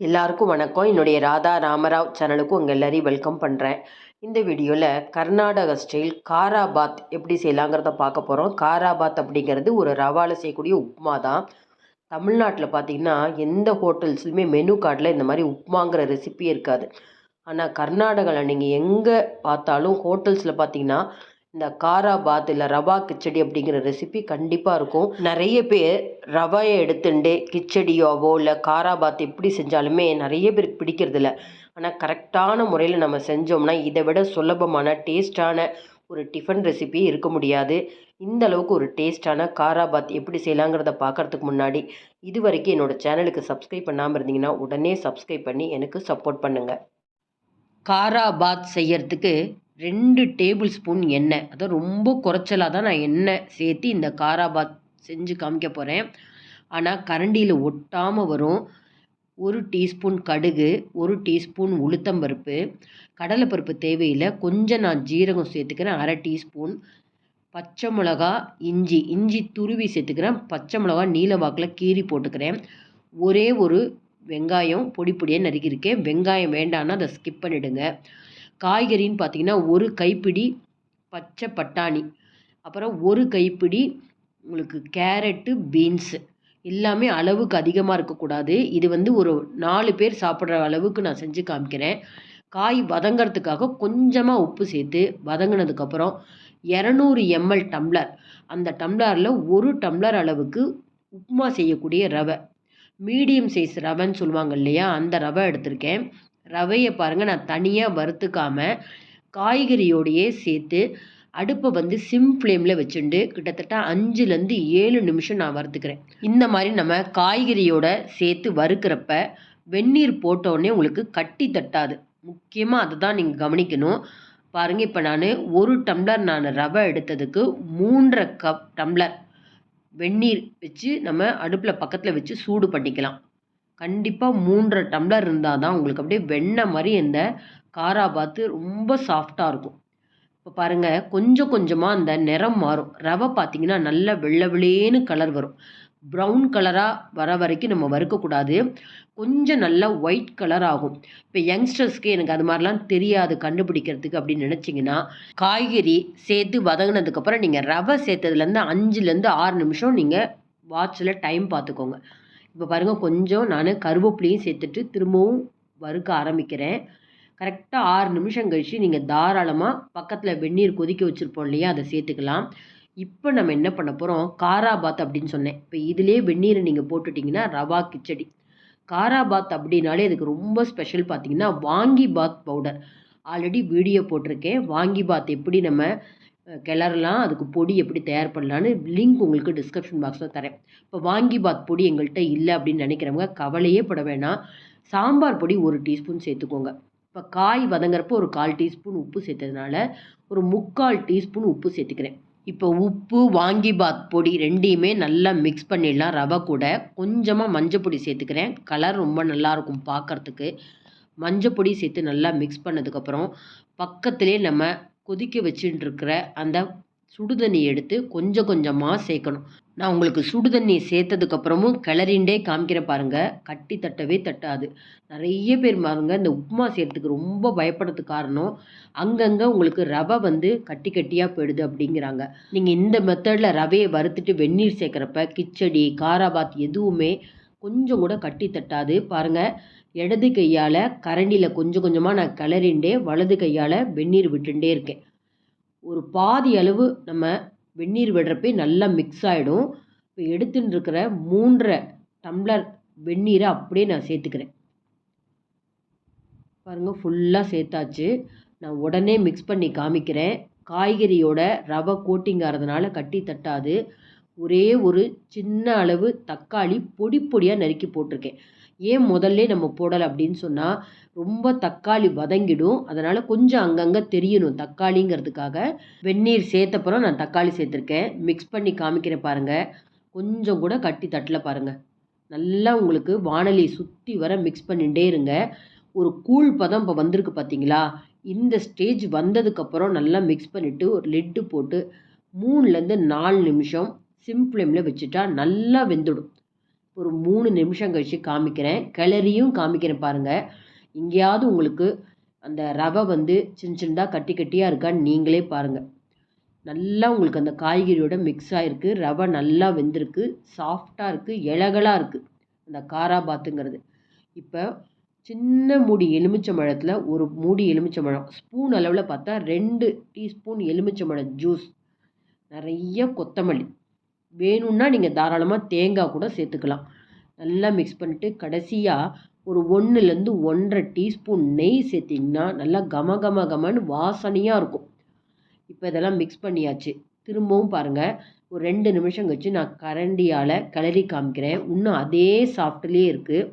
எல்லாருக்கும் வணக்கம். என்னுடைய ராதா ராமராவ் சேனலுக்கு உங்கள் எல்லாரையும் வெல்கம் பண்ணுறேன் இந்த வீடியோவில் கர்நாடக ஸ்டைல் காராபாத் எப்படி செய்யலாங்கிறத பார்க்க போகிறோம் காராபாத் அப்படிங்கிறது ஒரு ரவாவில் செய்யக்கூடிய உப்புமா தான் தமிழ்நாட்டில் பார்த்தீங்கன்னா எந்த ஹோட்டல்ஸ்லையுமே மெனு கார்டில் இந்த மாதிரி உப்புமாங்கிற ரெசிபியே இருக்காது. ஆனால் கர்நாடகாவில் நீங்கள் எங்கே பார்த்தாலும் ஹோட்டல்ஸில் பார்த்தீங்கன்னா இந்த காராபாத் இல்லை ரவா கிச்சடி அப்படிங்கிற ரெசிபி கண்டிப்பாக இருக்கும். நிறைய பேர் ரவையை எடுத்துட்டு கிச்சடியாவோ இல்லை காராபாத் எப்படி செஞ்சாலுமே நிறைய பேருக்கு பிடிக்கிறதில்ல ஆனால் கரெக்டான முறையில் நம்ம செஞ்சோம்னா இதை விட சுலபமான டேஸ்டான ஒரு டிஃபன் ரெசிபி இருக்க முடியாது. இந்த அளவுக்கு ஒரு டேஸ்டான காராபாத் எப்படி செய்யலாங்கிறத பார்க்குறதுக்கு முன்னாடி இது வரைக்கும் என்னோடய சேனலுக்கு சப்ஸ்கிரைப் பண்ணாமல் இருந்தீங்கன்னா உடனே சப்ஸ்கிரைப் பண்ணி எனக்கு சப்போர்ட் பண்ணுங்கள் காராபாத் செய்யறதுக்கு ரெண்டு டேபிள் ஸ்பூன் எண்ணெய். அதான் ரொம்ப குறைச்சலாக தான் நான் எண்ணெய் சேர்த்து இந்த காராபாத் செஞ்சு காமிக்க போகிறேன் ஆனால் கரண்டியில் ஒட்டாமல் வரும். ஒரு டீஸ்பூன் கடுகு ஒரு டீஸ்பூன் உளுத்தம்பருப்பு கடலைப்பருப்பு தேவையில்லை. கொஞ்சம் நான் ஜீரகம் சேர்த்துக்கிறேன் அரை டீஸ்பூன். பச்சை மிளகா இஞ்சி இஞ்சி துருவி சேர்த்துக்கிறேன். பச்சை மிளகா நீல வாக்கில் கீறி போட்டுக்கிறேன். ஒரே ஒரு வெங்காயம் பொடி பொடியாக நறுக்கியிருக்கேன் வெங்காயம் வேண்டான்னா அதை ஸ்கிப் பண்ணிவிடுங்க காய்கறின்னு பார்த்தீங்கன்னா ஒரு கைப்பிடி பச்சை பட்டாணி. அப்புறம் ஒரு கைப்பிடி உங்களுக்கு கேரட்டு பீன்ஸு. எல்லாமே அளவுக்கு அதிகமாக இருக்கக்கூடாது. இது வந்து ஒரு நாலு பேர் சாப்பிட்ற அளவுக்கு நான் செஞ்சு காமிக்கிறேன். காய் வதங்கிறதுக்காக கொஞ்சமாக உப்பு சேர்த்து வதங்கினதுக்கப்புறம் இரநூறு எம்எல் டம்ளர். அந்த டம்ளரில் ஒரு டம்ளர் அளவுக்கு உப்புமா செய்யக்கூடிய ரவை. மீடியம் சைஸ் ரவைன்னு சொல்லுவாங்க இல்லையா? அந்த ரவை எடுத்திருக்கேன். ரவையை பாருங்கள் நான் தனியாக வறுத்துக்காமல் காய்கறியோடையே சேர்த்து அடுப்பை வந்து சிம் ஃப்ளேமில் வச்சுட்டு கிட்டத்தட்ட அஞ்சுலேருந்து ஏழு நிமிஷம் நான் வறுத்துக்கிறேன். இந்த மாதிரி நம்ம காய்கறியோட சேர்த்து வறுக்கிறப்ப வெந்நீர் போட்டோடனே உங்களுக்கு கட்டி தட்டாது. முக்கியமாக அதை தான் நீங்கள் கவனிக்கணும். பாருங்கள் இப்போ நான் ஒரு டம்ளர் நான் ரவை எடுத்ததுக்கு மூன்றரை கப் டம்ளர் வெந்நீர் வச்சு நம்ம அடுப்பில் பக்கத்தில் வச்சு சூடு பண்ணிக்கலாம். கண்டிப்பாக மூன்றரை டம்ளர் இருந்தால் தான் உங்களுக்கு அப்படியே வெண்ணெய் மாதிரி இந்த காராபாத்து ரொம்ப சாஃப்டாக இருக்கும். இப்போ பாருங்கள் கொஞ்சம் கொஞ்சமாக அந்த நிறம் மாறும். ரவை பார்த்திங்கன்னா நல்லா வெள்ளை வெளேன்னு கலர் வரும். ப்ரௌன் கலராக வர வரைக்கும் நம்ம வறுக்கக்கூடாது. கொஞ்சம் நல்லா ஒயிட் கலர் ஆகும். இப்போ யங்ஸ்டர்ஸ்க்கு எனக்கு அது மாதிரிலாம் தெரியாது கண்டுபிடிக்கிறதுக்கு அப்படின்னு நினச்சிங்கன்னா காய்கறி சேர்த்து வதங்கினதுக்கப்புறம் நீங்கள் ரவை சேர்த்ததுலேருந்து அஞ்சுலேருந்து ஆறு நிமிஷம் நீங்கள் வாட்சில் டைம் பார்த்துக்கோங்க இப்போ பாருங்கள் கொஞ்சம் நான் கருவேப்பிலையும் சேர்த்துட்டு திரும்பவும் வறுக்க ஆரம்பிக்கிறேன். கரெக்டாக ஆறு நிமிஷம் கழித்து நீங்கள் தாராளமாக பக்கத்தில் வெந்நீர் கொதிக்க வச்சுருப்போம் இல்லையா அதை சேர்த்துக்கலாம். இப்போ நம்ம என்ன பண்ண போகிறோம் காராபாத் அப்படின்னு சொன்னேன். இப்போ இதிலே வெந்நீரை நீங்கள் போட்டுட்டிங்கன்னா ரவா கிச்சடி. காராபாத் அப்படின்னாலே அதுக்கு ரொம்ப ஸ்பெஷல் பார்த்தீங்கன்னா வாங்கி பாத் பவுடர். ஆல்ரெடி வீடியோ போட்டிருக்கேன். வாங்கி பாத் எப்படி நம்ம கிளறலாம். அதுக்கு பொடி எப்படி தயார் பண்ணலான்னு லிங்க் உங்களுக்கு டிஸ்கிரிப்ஷன் பாக்ஸில் தரேன். இப்போ வாங்கி பாத் பொடி எங்கள்கிட்ட இல்லை அப்படின்னு நினைக்கிறவங்க கவலையே பட வேணாம். சாம்பார் பொடி ஒரு டீஸ்பூன் சேர்த்துக்கோங்க. இப்போ காய் வதங்குறப்போ ஒரு கால் டீஸ்பூன் உப்பு சேர்த்ததுனால ஒரு முக்கால் டீஸ்பூன் உப்பு சேர்த்துக்கிறேன். இப்போ உப்பு வாங்கி பாத் பொடி ரெண்டையுமே நல்லா மிக்ஸ் பண்ணிடலாம். ரவை கூட கொஞ்சமாக மஞ்சள் பொடி சேர்த்துக்கிறேன். கலர் ரொம்ப நல்லாயிருக்கும் பார்க்குறதுக்கு மஞ்சள் பொடி சேர்த்து நல்லா மிக்ஸ் பண்ணதுக்கப்புறம் பக்கத்துலேயே நம்ம கொதிக்க வச்சுட்டு இருக்கிற அந்த சுடுதண்ணி எடுத்து கொஞ்சம் கொஞ்சமாக சேர்க்கணும். நான் உங்களுக்கு சுடுதண்ணி சேர்த்ததுக்கப்புறமும் கிளறிண்டே காமிக்கிற பாருங்கள் கட்டி தட்டவே தட்டாது. நிறைய பேர் பாருங்க இந்த உப்புமா செய்கிறதுக்கு ரொம்ப பயப்படுறதுக்கு காரணம் அங்கங்கே உங்களுக்கு ரவை வந்து கட்டி கட்டியாக போயிடுது அப்படிங்கிறாங்க. நீங்கள் இந்த மெத்தடில் ரவையை வறுத்துட்டு வெந்நீர் சேர்க்குறப்ப கிச்சடி காராபாத் எதுவுமே கொஞ்சம் கூட கட்டி தட்டாது. பாருங்கள் இடது கையால் கரண்டியில் கொஞ்சம் கொஞ்சமாக நான் கிளறிண்டே வலது கையால் வெந்நீர் விட்டுண்டே இருக்கேன். ஒரு பாதி அளவு நம்ம வெந்நீர் விடுறப்பே நல்லா மிக்ஸ் ஆகிடும் இப்போ எடுத்துன்னு இருக்கிற மூன்றரை டம்ளர் வெந்நீரை அப்படியே நான் சேர்த்துக்கிறேன். பாருங்கள் ஃபுல்லாக சேர்த்தாச்சு. நான் உடனே மிக்ஸ் பண்ணி காமிக்கிறேன். காய்கறியோட ரவை கோட்டிங் ஆகிறதுனால கட்டி தட்டாது. ஒரே ஒரு சின்ன அளவு தக்காளி பொடி பொடியாக நறுக்கி போட்டிருக்கேன். ஏன் முதல்ல நம்ம போடலை அப்படின்னு சொன்னால் ரொம்ப தக்காளி வதங்கிடும். அதனால் கொஞ்சம் அங்கங்கே தெரியணும். தக்காளிங்கிறதுக்காக வெந்நீர் சேர்த்தப்புறம் நான் தக்காளி சேர்த்துருக்கேன். மிக்ஸ் பண்ணி காமிக்கிறேன் பாருங்கள் கொஞ்சம் கூட கட்டி தட்டில் பாருங்கள் நல்லா உங்களுக்கு வானலியை சுற்றி வர மிக்ஸ் பண்ணிகிட்டே இருங்க. ஒரு கூழ் பதம் இப்போ வந்திருக்கு பார்த்தீங்களா இந்த ஸ்டேஜ் வந்ததுக்கப்புறம் நல்லா மிக்ஸ் பண்ணிவிட்டு ஒரு லிட்டு போட்டு மூணுலேருந்து நாலு நிமிஷம் சிம் ஃப்ளேமில் வச்சுட்டா நல்லா வெந்துடும். ஒரு மூணு நிமிஷம் கழித்து காமிக்கிறேன். கிளறியும் காமிக்கிறேன் பாருங்கள் எங்கேயாவது உங்களுக்கு அந்த ரவை வந்து சின்ன சின்னதாக கட்டி கட்டியாக இருக்கான்னு நீங்களே பாருங்கள் நல்லா உங்களுக்கு அந்த காய்கறியோட மிக்ஸ் ஆகிருக்கு ரவை நல்லா வெந்திருக்கு. சாஃப்டாக இருக்குது இலகலாக இருக்குது அந்த காராபாத்துங்கிறது. இப்போ சின்ன மூடி எலுமிச்சம்பழத்தில் ஒரு மூடி எலுமிச்சம்பழம் ஸ்பூன் அளவில் பார்த்தா ரெண்டு டீஸ்பூன் எலுமிச்சம்பழம் ஜூஸ் நிறைய கொத்தமல்லி. வேணும்னா நீங்கள் தாராளமாக தேங்காய் கூட சேர்த்துக்கலாம். நல்லா மிக்ஸ் பண்ணிட்டு கடைசியாக ஒரு ஒன்றுலேருந்து ஒன்றரை டீஸ்பூன் நெய் சேர்த்திங்கன்னா நல்லா கம கம கமன்னு வாசனையாக இருக்கும். இப்போ இதெல்லாம் மிக்ஸ் பண்ணியாச்சு. திரும்பவும் பாருங்கள் ஒரு ரெண்டு நிமிஷம் கழிச்சு நான் கரண்டியால் கிளறி காமிக்கிறேன். இன்னும் அதே சாஃப்ட்லேயே இருக்குது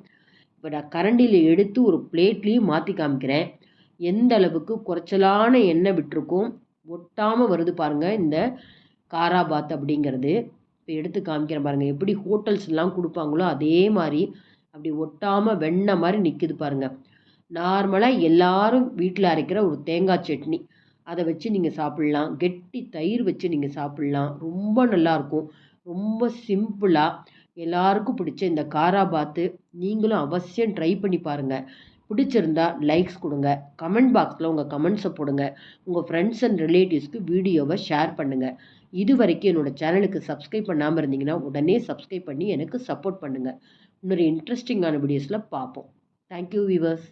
இப்போ நான் கரண்டியில் எடுத்து ஒரு பிளேட்லேயும் மாற்றி காமிக்கிறேன். எந்த அளவுக்கு குறைச்சலான எண்ணெய் விட்டுருக்கும். ஒட்டாமல் வருது பாருங்கள் இந்த காராபாத் அப்படிங்கிறது. இப்போ எடுத்து காமிக்கிறேன் பாருங்கள் எப்படி ஹோட்டல்ஸ்லாம் கொடுப்பாங்களோ அதே மாதிரி அப்படி ஒட்டாமல் வெண்ணெய் மாதிரி நிற்கிது பாருங்கள் நார்மலாக எல்லாரும் வீட்டில் அரைக்கிற ஒரு தேங்காய் சட்னி. அதை வச்சு நீங்கள் சாப்பிட்லாம். கெட்டி தயிர் வச்சு நீங்கள் சாப்பிட்லாம். ரொம்ப நல்லாயிருக்கும் ரொம்ப சிம்பிளாக எல்லாருக்கும் பிடிச்ச இந்த காராபாத்து நீங்களும் அவசியம் ட்ரை பண்ணி பாருங்கள் பிடிச்சிருந்தா லைக்ஸ் கொடுங்க. கமெண்ட் பாக்ஸில் உங்கள் கமெண்ட்ஸை போடுங்க. உங்கள் ஃப்ரெண்ட்ஸ் அண்ட் ரிலேட்டிவ்ஸ்க்கு வீடியோவை ஷேர் பண்ணுங்கள் இது வரைக்கும் என்னோடய சேனலுக்கு சப்ஸ்கிரைப் பண்ணாமல் இருந்தீங்கன்னா உடனே சப்ஸ்கிரைப் பண்ணி எனக்கு சப்போர்ட் பண்ணுங்கள் இன்னொரு இன்ட்ரெஸ்டிங்கான வீடியோஸில் பார்ப்போம். Thank you viewers